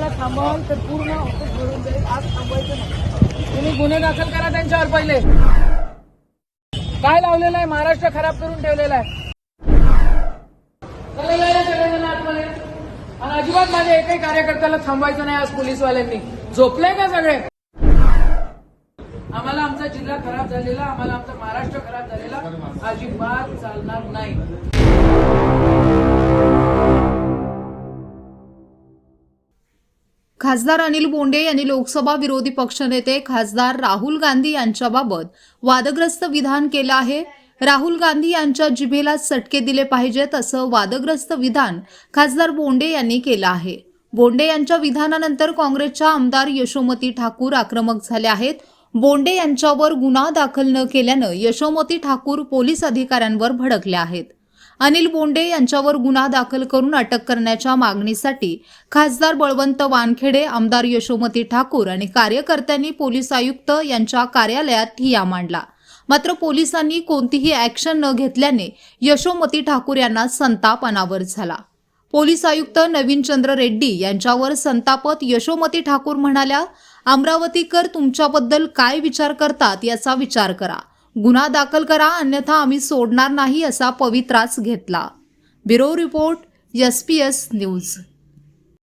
तुम्हाला थांबवाल तर पूर्ण ऑफिस भरून जाईल आज थांबवायचं नाही. तुम्ही गुन्हे दाखल करा त्यांच्यावर पहिले. काय लावलेलं आहे? महाराष्ट्र खराब करून ठेवलेला आहे. चालेल आहे ना आतमध्ये. आणि अजिबात माझ्या एकही कार्यकर्त्याला थांबवायचं नाही आज पोलीसवाल्यांनी. झोपले का सगळे? आम्हाला आमचा जिल्हा खराब झालेला आम्हाला आमचा महाराष्ट्र खराब झालेला अजिबात चालणार नाही. खासदार अनिल बोंडे यांनी लोकसभा विरोधी पक्षनेते खासदार राहुल गांधी यांच्याबाबत वादग्रस्त विधान केलं आहे. राहुल गांधी यांच्या जिभेला चटके दिले पाहिजेत असं वादग्रस्त विधान खासदार बोंडे यांनी केलं आहे. बोंडे यांच्या विधानानंतर काँग्रेसच्या आमदार यशोमती ठाकूर आक्रमक झाले आहेत. बोंडे यांच्यावर गुन्हा दाखल न केल्यानं यशोमती ठाकूर पोलीस अधिकाऱ्यांवर भडकल्या आहेत. अनिल बोंडे यांच्यावर गुन्हा दाखल करून अटक करण्याच्या मागणीसाठी खासदार बळवंत वानखेडे आमदार यशोमती ठाकूर आणि कार्यकर्त्यांनी पोलीस आयुक्त यांच्या कार्यालयात ठिया मांडला. मात्र पोलिसांनी कोणतीही ऍक्शन न घेतल्याने यशोमती ठाकूर यांना संताप अनावर झाला. पोलीस आयुक्त नवीन चंद्र रेड्डी यांच्यावर संतापत यशोमती ठाकूर म्हणाल्या अमरावतीकर तुमच्याबद्दल काय विचार करतात याचा विचार करा. गुन्हा दाखल करा अन्यथा आम्ही सोडणार नाही असा पवित्राच घेतला. Bureau report S P S news.